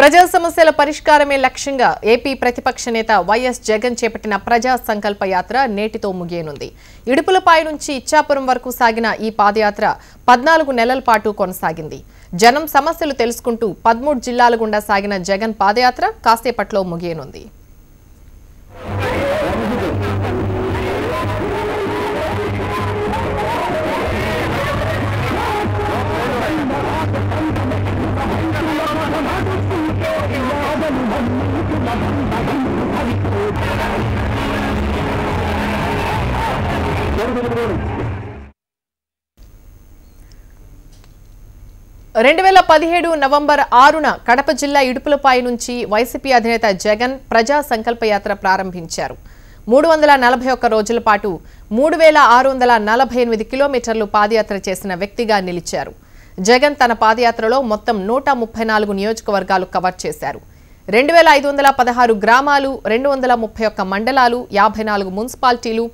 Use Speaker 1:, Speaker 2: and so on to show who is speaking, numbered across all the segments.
Speaker 1: ప్రజా సమస్యల పరిష్కారమే లక్ష్యంగా ఏపీ ప్రతిపక్ష నేత వైఎస్ జగన్ చేపట్టిన ప్రజా సంకల్ప యాత్ర నేటితో ముగియనుంది. ఇడుపులపాయ నుంచి ఇచ్చాపురం వరకు సాగిన ఈ పాదయాత్ర పద్నాలుగు నెలల పాటు కొనసాగింది. జనం సమస్యలు తెలుసుకుంటూ పదమూడు జిల్లాల గుండా సాగిన జగన్ పాదయాత్ర కాసేపట్లో ముగియనుంది. రెండు వేల పదిహేడు నవంబర్ ఆరున కడప జిల్లా ఇడుపులపాయ నుంచి వైసీపీ అధినేత జగన్ ప్రజా సంకల్పయాత్ర ప్రారంభించారు. మూడు వందల నలభై ఒక్క రోజుల పాటు మూడు వేల ఆరు వందల నలభై ఎనిమిది కిలోమీటర్లు పాదయాత్ర చేసిన వ్యక్తిగా నిలిచారు. జగన్ తన పాదయాత్రలో మొత్తం నూట ముప్పై నాలుగు నియోజకవర్గాలు కవర్ చేశారు. రెండు వేల ఐదు వందల పదహారు గ్రామాలు రెండు వందల ముప్పై ఒక్క మండలాలు యాభై నాలుగు మున్సిపాలిటీలు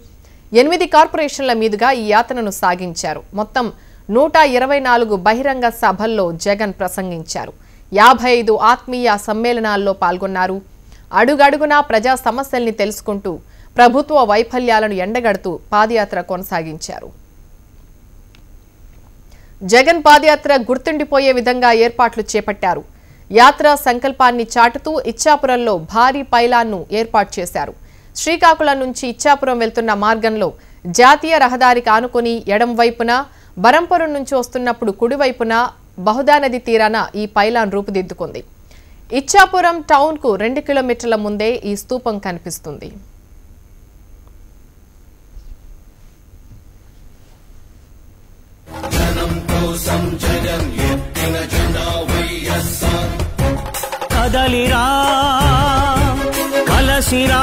Speaker 1: ఎనిమిది కార్పొరేషన్ల మీదుగా ఈ యాత్రను సాగించారు. మొత్తం నూట ఇరవై నాలుగు బహిరంగ సభల్లో జగన్ ప్రసంగించారు. యాభై ఐదు ఆత్మీయ సమ్మేళనాల్లో పాల్గొన్నారు. అడుగడుగునా ప్రజా సమస్యల్ని తెలుసుకుంటూ ప్రభుత్వ వైఫల్యాలను ఎండగడుతూ పాదయాత్ర కొనసాగించారు. జగన్ పాదయాత్ర గుర్తుండిపోయే విధంగా ఏర్పాట్లు చేపట్టారు. యాత్ర సంకల్పాన్ని చాటుతూ ఇచ్చాపురంలో భారీ పైలాన్ను ఏర్పాటు చేశారు. శ్రీకాకుళం నుంచి ఇచ్చాపురం వెళ్తున్న మార్గంలో జాతీయ రహదారికి ఆనుకుని ఎడం వైపున బరంపురం నుంచి వస్తున్నప్పుడు కుడివైపున బహుదా నది తీరాన ఈ పైలాన్ రూపుదిద్దుకుంది. ఇచ్చాపురం టౌన్కు రెండు కిలోమీటర్ల ముందే ఈ స్తూపం కనిపిస్తుంది.
Speaker 2: కదలిరా కలసిరా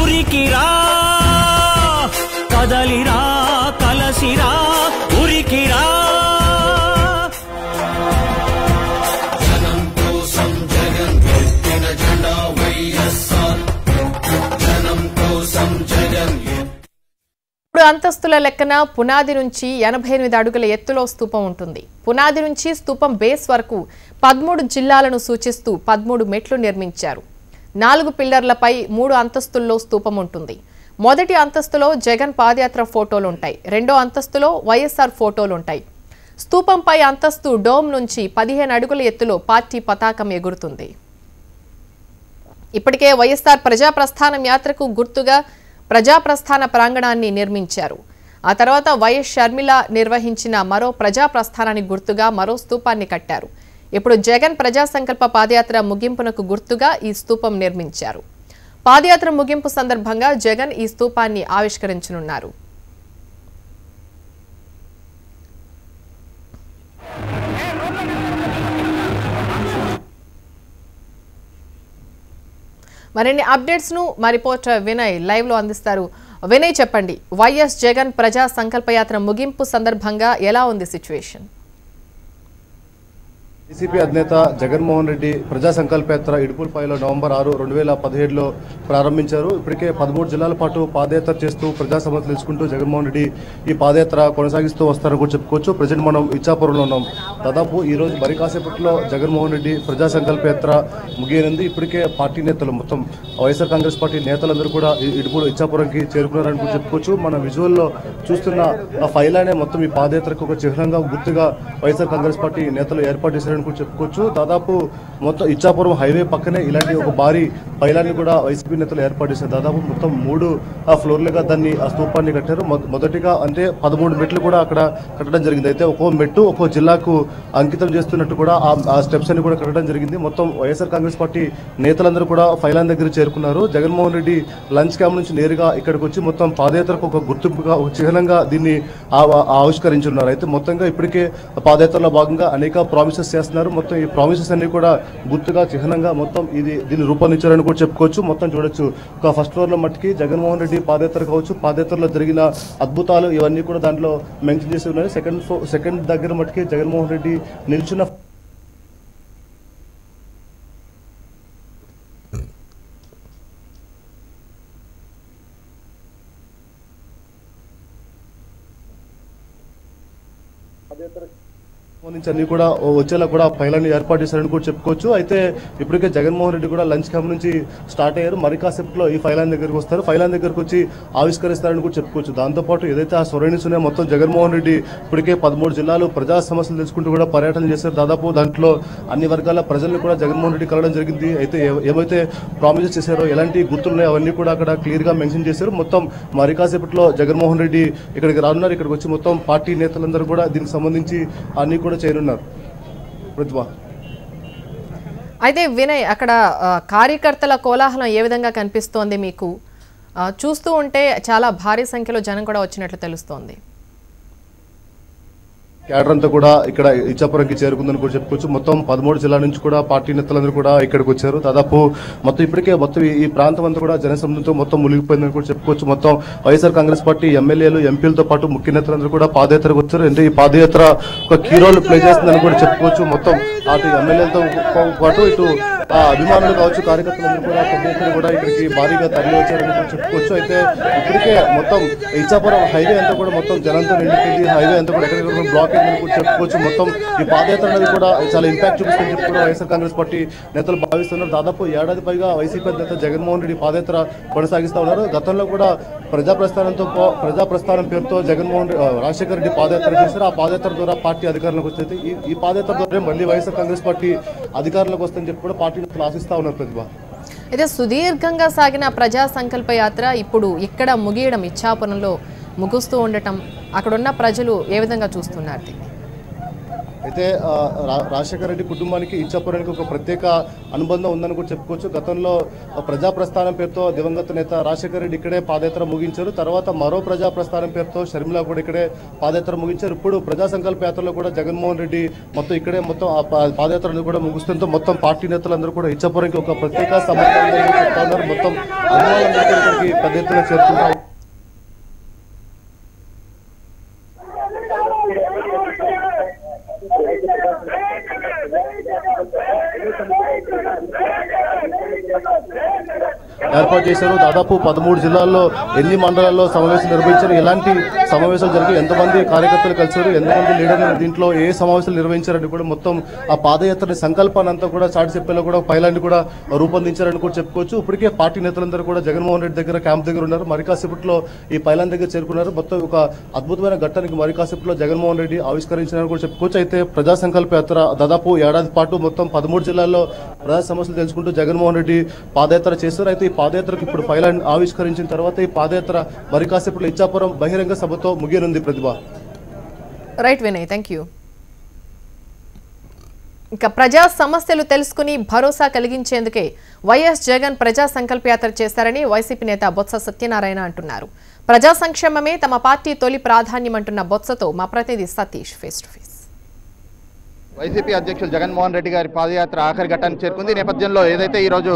Speaker 2: ఉరికిరా కదలిరా. కలసిరా ఉరికిరా
Speaker 1: ఇప్పుడు అంతస్తుల లెక్కన పునాది నుంచి ఎనభై ఎనిమిది అడుగుల ఎత్తులో స్తూపం ఉంటుంది. పునాది నుంచి స్తూపం బేస్ వరకు పదమూడు జిల్లాలను సూచిస్తూ పదమూడు మెట్లు నిర్మించారు. నాలుగు పిల్లర్లపై మూడు అంతస్తుల్లో స్తూపం ఉంటుంది. మొదటి అంతస్తులో జగన్ పాదయాత్ర ఫోటోలు ఉంటాయి రెండో అంతస్తులో వైఎస్ఆర్ ఫోటోలు ఉంటాయి స్తూపంపై అంతస్తు డోమ్ నుంచి పదిహేను అడుగుల ఎత్తులో పార్టీ పతాకం ఎగురుతుంది. ఇప్పటికే వైఎస్ఆర్ ప్రజాప్రస్థానం యాత్రకు గుర్తుగా ప్రజాప్రస్థాన ప్రాంగణాన్ని నిర్మించారు. ఆ తర్వాత వైఎస్ షర్మిల నిర్వహించిన మరో ప్రజాప్రస్థానానికి గుర్తుగా మరో స్తూపాన్ని కట్టారు. ఇప్పుడు జగన్ ప్రజా సంకల్ప పాదయాత్ర ముగింపునకు గుర్తుగా ఈ స్తూపం నిర్మించారు. పాదయాత్ర ముగింపు సందర్భంగా జగన్ ఈ స్తూపాన్ని ఆవిష్కరించనున్నారు. మరిన్ని అప్డేట్స్ను మా రిపోర్టర్ వినయ్ లైవ్లో అందిస్తారు. వినయ్ చెప్పండి వైఎస్ జగన్ ప్రజా సంకల్పయాత్ర ముగింపు సందర్భంగా ఎలా ఉంది సిచ్యువేషన్?
Speaker 3: వైసీపీ అధినేత జగన్మోహన్ రెడ్డి ప్రజా సంకల్పయాత్ర ఇడుపులపాయలో నవంబర్ ఆరు రెండు వేల పదిహేడులో ప్రారంభించారు. ఇప్పటికే పదమూడు జిల్లాల పాటు పాదయాత్ర చేస్తూ ప్రజా సమస్యలు తెలుసుకుంటూ జగన్మోహన్ రెడ్డి ఈ పాదయాత్ర కొనసాగిస్తూ వస్తారని కూడా చెప్పుకోవచ్చు. ప్రజెంట్ మనం ఇచ్చాపురంలో ఉన్నాం. దాదాపు ఈ రోజు మరి కాసేపట్లో జగన్మోహన్ రెడ్డి ప్రజా సంకల్పయాత్ర ముగియనుంది. ఇప్పటికే పార్టీ నేతలు మొత్తం వైఎస్ఆర్ కాంగ్రెస్ పార్టీ నేతలందరూ కూడా ఇడుపులు ఇచ్చాపురంకి చేరుకున్నారని కూడా చెప్పుకోవచ్చు. మన విజువల్లో చూస్తున్న ఆ ఫైల్ అనే మొత్తం ఈ పాదయాత్రకు ఒక చిహ్నంగా గుర్తుగా వైఎస్ఆర్ కాంగ్రెస్ పార్టీ నేతలు ఏర్పాటు చేశారు అని కూడా చెప్పుకోవచ్చు. దాదాపు మొత్తం ఇచ్చాపురం హైవే పక్కనే ఇలాంటి ఒక భారీ పైలాన్ని కూడా వైసీపీ నేతలు ఏర్పాటు చేశారు. దాదాపు మొత్తం మూడు ఆ ఫ్లోర్లుగా దాన్ని ఆ స్తూపాన్ని కట్టారు. మొదటిగా అంటే పదమూడు మెట్లు కూడా అక్కడ కట్టడం జరిగింది. అయితే ఒక్కో మెట్టు ఒక్కో జిల్లాకు అంకితం చేస్తున్నట్టు కూడా ఆ- స్టెప్స్ అన్ని కూడా కట్టడం జరిగింది. మొత్తం వైఎస్ఆర్ కాంగ్రెస్ పార్టీ నేతలందరూ కూడా ఫైలాన్ దగ్గర చేరుకున్నారు. జగన్మోహన్ రెడ్డి లంచ్ క్యాంప్ నుంచి నేరుగా ఇక్కడికి వచ్చి మొత్తం పాదయాత్రకు ఒక గుర్తింపుగా ఒక చిహ్నంగా దీన్ని ఆవిష్కరించున్నారు. అయితే మొత్తంగా ఇప్పటికే పాదయాత్రలో భాగంగా అనేక ప్రామిసెస్ చేస్తున్నారు. మొత్తం ఈ ప్రామిసెస్ అన్ని కూడా గుర్తుగా చిహ్నంగా మొత్తం ఇది దీన్ని రూపొందించారని కూడా చెప్పుకోవచ్చు. మొత్తం చూడొచ్చు. ఒక ఫస్ట్ ఫ్లోర్లో మట్టికి జగన్మోహన్ రెడ్డి పాదయాత్ర కావచ్చు. పాదయాత్రలో జరిగిన అద్భుతాలు ఇవన్నీ కూడా దాంట్లో మెన్షన్ చేసి ఉన్నాయి సెకండ్ ఫ్లో సెకండ్ దగ్గర మట్టికి జగన్మోహన్ రెడ్డి నిల్చున్న పాదయాత్ర సంబంధించి అన్ని కూడా వచ్చేలా కూడా పైలాన్ని ఏర్పాటు చేశారని కూడా చెప్పుకోవచ్చు. అయితే ఇప్పటికే జగన్మోహన్ రెడ్డి కూడా లంచ్ క్యాంప్ నుంచి స్టార్ట్ అయ్యారు. మరి కాసేపులో ఈ ఫైలాన్ దగ్గరికి వస్తారు. ఫైలాన్ దగ్గరకు వచ్చి ఆవిష్కరిస్తారని కూడా చెప్పుకోవచ్చు. దాంతోపాటు ఏదైతే ఆ సొరైనిస్ ఉన్నాయో మొత్తం జగన్మోహన్ రెడ్డి ఇప్పటికే పదమూడు జిల్లాలు ప్రజా సమస్యలు తెలుసుకుంటూ కూడా పర్యటన చేశారు. దాదాపు దాంట్లో అన్ని వర్గాల ప్రజలను కూడా జగన్మోహన్ రెడ్డి కలవడం జరిగింది. అయితే ఏమైతే ఏవైతే ప్రామిసెస్ చేశారో ఎలాంటి గుర్తులున్నాయో అవన్నీ కూడా అక్కడ క్లియర్గా మెన్షన్ చేశారు. మొత్తం మరి కాసేపట్లో జగన్మోహన్ రెడ్డి ఇక్కడికి రానున్నారు. ఇక్కడికి వచ్చి మొత్తం పార్టీ నేతలందరూ కూడా దీనికి సంబంధించి అన్ని కూడా చేయనున్నారు ప్రతిభ.
Speaker 1: అయితే వినయ్ అక్కడ కార్యకర్తల కోలాహలం ఏ విధంగా కనిపిస్తోంది మీకు? చూస్తూ ఉంటే చాలా భారీ సంఖ్యలో జనం కూడా వచ్చినట్లు తెలుస్తోంది.
Speaker 3: క్యాడర్ అంతా కూడా ఇక్కడ ఇచ్చాపురంకి చేరుకుందని కూడా చెప్పుకోవచ్చు. మొత్తం పదమూడు జిల్లాల నుంచి కూడా పార్టీ నేతలందరూ కూడా ఇక్కడికి వచ్చారు. దాదాపు మొత్తం ఇప్పటికే మొత్తం ఈ- ప్రాంతం అంతా కూడా జనసంబంధంతో మొత్తం మునిగిపోయిందని కూడా చెప్పుకోవచ్చు. మొత్తం వైఎస్ఆర్ కాంగ్రెస్ పార్టీ ఎమ్మెల్యేలు ఎంపీలతో పాటు ముఖ్య నేతలందరూ కూడా పాదయాత్రకు వచ్చారు. అంటే ఈ పాదయాత్ర ఒక కీ రోల్ ప్లే చేస్తుందని కూడా చెప్పుకోవచ్చు. మొత్తం అటు ఎమ్మెల్యేలతో పాటు ఇటు అభిమానులు కావచ్చు కార్యకర్తలందరూ కూడా పెద్ద కూడా ఇక్కడికి భారీగా తరలి వచ్చారని చెప్పుకోవచ్చు. అయితే ఇప్పటికే మొత్తం ఇచ్చాపురం హైవే అంతా కూడా మొత్తం జనంతో నిండిపోయింది. హైవే అంతా కూడా ఎక్కడ బ్లాక్ అయిందని కూడా చెప్పుకోవచ్చు. మొత్తం ఈ పాదయాత్ర అనేది కూడా చాలా ఇంపాక్ట్ చూపిస్తుందని చెప్పి కూడా వైఎస్ఆర్ కాంగ్రెస్ పార్టీ నేతలు భావిస్తున్నారు. దాదాపు ఏడాది పైగా వైసీపీ నేత జగన్మోహన్ రెడ్డి పాదయాత్ర కొనసాగిస్తూ ఉన్నారు. గతంలో కూడా ప్రజా ప్రస్థానంతో ప్రజా ప్రస్థానం పేరుతో జగన్మోహన్ రెడ్డి రాజశేఖర రెడ్డి పాదయాత్ర చేశారు. ఆ పాదయాత్ర ద్వారా పార్టీ అధికారంలోకి వచ్చింది ఈ ఈ పాదయాత్ర ద్వారా మళ్ళీ వైఎస్ఆర్ కాంగ్రెస్ పార్టీ అధికారంలోకి వస్తుందని చెప్పి కూడా పార్టీ నేతలు ఆశిస్తా ఉన్నారు ప్రతిభ.
Speaker 1: అయితే సుదీర్ఘంగా సాగిన ప్రజా సంకల్ప యాత్ర ఇప్పుడు ఇక్కడ ముగియడం ఇచ్చాపురంలో ముగుస్తూ ఉండటం అక్కడున్న ప్రజలు ఏ విధంగా చూస్తున్నారు దీన్ని?
Speaker 3: అయితే రాజశేఖర రెడ్డి కుటుంబానికి ఇచ్చాపురానికి ఒక ప్రత్యేక అనుబంధం ఉందని కూడా చెప్పుకోవచ్చు. గతంలో ప్రజా ప్రస్థానం పేరుతో దివంగత నేత రాజశేఖర రెడ్డి ఇక్కడే పాదయాత్ర ముగించారు. తర్వాత మరో ప్రజా ప్రస్థానం పేరుతో షర్మిల కూడా ఇక్కడే పాదయాత్ర ముగించారు. ఇప్పుడు ప్రజా సంకల్ప యాత్రలో కూడా జగన్మోహన్ రెడ్డి మొత్తం ఇక్కడే మొత్తం ఆ పా- పాదయాత్ర కూడా ముగుస్తుంటే మొత్తం పార్టీ నేతలందరూ కూడా ఇచ్చాపురానికి ఒక ప్రత్యేక సమర్థం మొత్తం అభిమానులందరూ ఇక్కడికి పెద్ద ఎత్తున చేరుకుంటారు ఏర్పాటు చేశారు. దాదాపు పదమూడు జిల్లాల్లో ఎన్ని మండలాల్లో సమావేశం నిర్వహించారు? ఎలాంటి సమావేశాలు జరిగి ఎంతమంది కార్యకర్తలు కలిసారు ఎంతమంది లీడర్లు దీంట్లో ఏ సమావేశాలు నిర్వహించారని కూడా మొత్తం ఆ పాదయాత్ర సంకల్పాన్ని అంతా కూడా చాటి చెప్పేలా కూడా పైలాన్ని కూడా రూపొందించారని కూడా చెప్పుకోవచ్చు. ఇప్పటికే పార్టీ నేతలందరూ కూడా జగన్మోహన్ రెడ్డి దగ్గర క్యాంప్ దగ్గర ఉన్నారు. మరి కాసేపట్లో ఈ పైలాన్ దగ్గర చేరుకున్నారు. మొత్తం ఒక అద్భుతమైన ఘట్టానికి మరి కాసేపట్లో జగన్మోహన్ రెడ్డి ఆవిష్కరించారని కూడా చెప్పుకోవచ్చు. అయితే ప్రజా సంకల్ప యాత్ర దాదాపు ఏడాది పాటు మొత్తం పదమూడు జిల్లాల్లో ప్రజా సమస్యలు తెలుసుకుంటూ జగన్మోహన్ రెడ్డి పాదయాత్ర చేస్తారు అయితే ఈ పాదయాత్రకు ఇప్పుడు పైలాన్ ఆవిష్కరించిన తర్వాత ఈ పాదయాత్ర మరి కాసేపట్లో ఇచ్చాపురం బహిరంగ సభ సభతో ముగియనుంది Pratibha.
Speaker 1: Right Vinay thank you ఇక ప్రజా సమస్యలు తెలుసుకుని భరోసా కలిగించేందుకే వైఎస్ జగన్ ప్రజా సంకల్పయాత్ర చేశారని వైసీపీ నేత బొత్స సత్యనారాయణ అంటున్నారు. ప్రజా సంక్షేమమే తమ పార్టీ తొలి ప్రాధాన్యమంటున్న బొత్సతో మా ప్రతినిధి Satish face to face
Speaker 4: YCP అధ్యక్షులు జగన్మోహన్ రెడ్డి గారి పాదయాత్ర ఆఖరి ఘట్టానికి చేరుకుంది. నేపథ్యంలో ఏదైతే ఈరోజు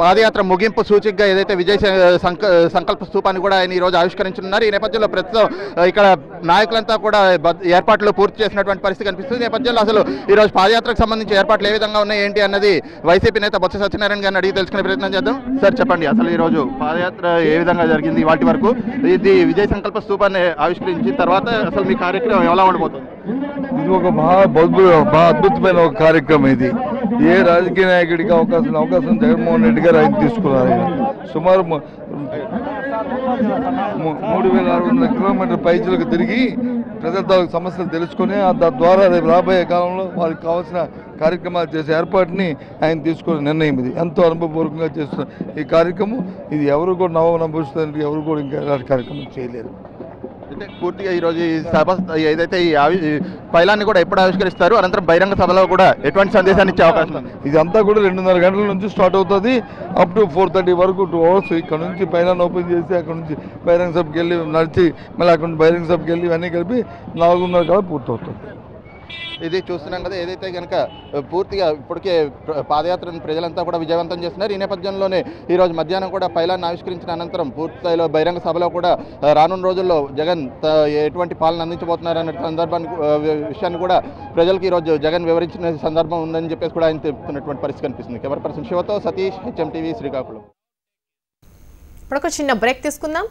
Speaker 4: పాదయాత్ర ముగింపు సూచికగా ఏదైతే విజయ్ సంకల్ప స్తూపాన్ని కూడా ఆయన ఈరోజు ఆవిష్కరించనున్నారు. ఈ నేపథ్యంలో ప్రస్తుతం ఇక్కడ నాయకులంతా కూడా ఏర్పాట్లు పూర్తి చేసినటువంటి పరిస్థితి కనిపిస్తుంది. ఈ నేపథ్యంలో అసలు ఈరోజు పాదయాత్రకు సంబంధించి ఏర్పాట్లు ఏ విధంగా ఉన్నాయి ఏంటి అన్నది వైసీపీ నేత బొత్స సత్యనారాయణ గారిని అడిగి తెలుసుకునే ప్రయత్నం చేద్దాం. సార్ చెప్పండి. అసలు ఈరోజు పాదయాత్ర ఏ విధంగా జరిగింది వాటి వరకు? ఇది విజయ్ సంకల్ప స్తూపాన్ని ఆవిష్కరించిన తర్వాత అసలు మీ కార్యక్రమం ఎలా ఉండబోతుంది?
Speaker 5: ఇది ఒక మహా అద్భుతమైన ఒక కార్యక్రమం ఇది. ఏ రాజకీయ నాయకుడికి అవకాశం అవకాశం జగన్మోహన్ రెడ్డి గారు ఆయన తీసుకున్నారు ఆయన సుమారు మూడు వేల ఆరు వందల కిలోమీటర్ పైచులకు తిరిగి ప్రజల సమస్యలు తెలుసుకొని తద్వారా రేపు రాబోయే కాలంలో వారికి కావాల్సిన కార్యక్రమాలు చేసే ఏర్పాటుని ఆయన తీసుకునే నిర్ణయం ఇది. ఎంతో అనుభవపూర్వకంగా చేస్తున్న ఈ కార్యక్రమం. ఇది ఎవరు కూడా నవనభూస్తుంది ఎవరు కూడా ఇంకా కార్యక్రమం చేయలేరు
Speaker 4: అయితే పూర్తిగా ఈరోజు ఈ సభ ఏదైతే ఈ ఆవి పైలాన్ని కూడా ఎప్పుడు ఆవిష్కరిస్తారు అనంతరం బహిరంగ సభలో కూడా ఎటువంటి సందేశాన్ని ఇచ్చే అవకాశం ఉంది?
Speaker 5: ఇదంతా కూడా రెండున్నర గంటల నుంచి స్టార్ట్ అవుతుంది. అప్ టు ఫోర్ థర్టీ వరకు టూ అవర్స్ ఇక్కడ నుంచి పైన ఓపెన్ చేసి అక్కడ నుంచి బహిరంగ సభకి వెళ్ళి నడిచి మళ్ళీ అక్కడ నుంచి బహిరంగ సభకి వెళ్ళి ఇవన్నీ కలిపి నాలుగున్నర కల్లా పూర్తవుతుంది.
Speaker 4: ఇది చూస్తున్నాం కదా ఏదైతే కనుక పూర్తిగా ఇప్పటికే పాదయాత్రను ప్రజలంతా కూడా విజయవంతం చేస్తున్నారు. ఈ నేపథ్యంలోనే ఈరోజు మధ్యాహ్నం కూడా పైలాన్ని ఆవిష్కరించిన అనంతరం పూర్తి స్థాయిలో బహిరంగ సభలో కూడా రానున్న రోజుల్లో జగన్ ఎటువంటి పాలన అందించబోతున్నారు అనే సందర్భాన్ని విషయాన్ని కూడా ప్రజలకు ఈరోజు జగన్ వివరించిన సందర్భం ఉందని చెప్పేసి కూడా ఆయన చెప్తున్నటువంటి పరిస్థితి కనిపిస్తుంది. కెమెరా పర్సన్ శివతో సతీష్ హెచ్ఎం టీవీ శ్రీకాకుళం.
Speaker 1: ఇప్పుడు ఒక చిన్న బ్రేక్ తీసుకుందాం.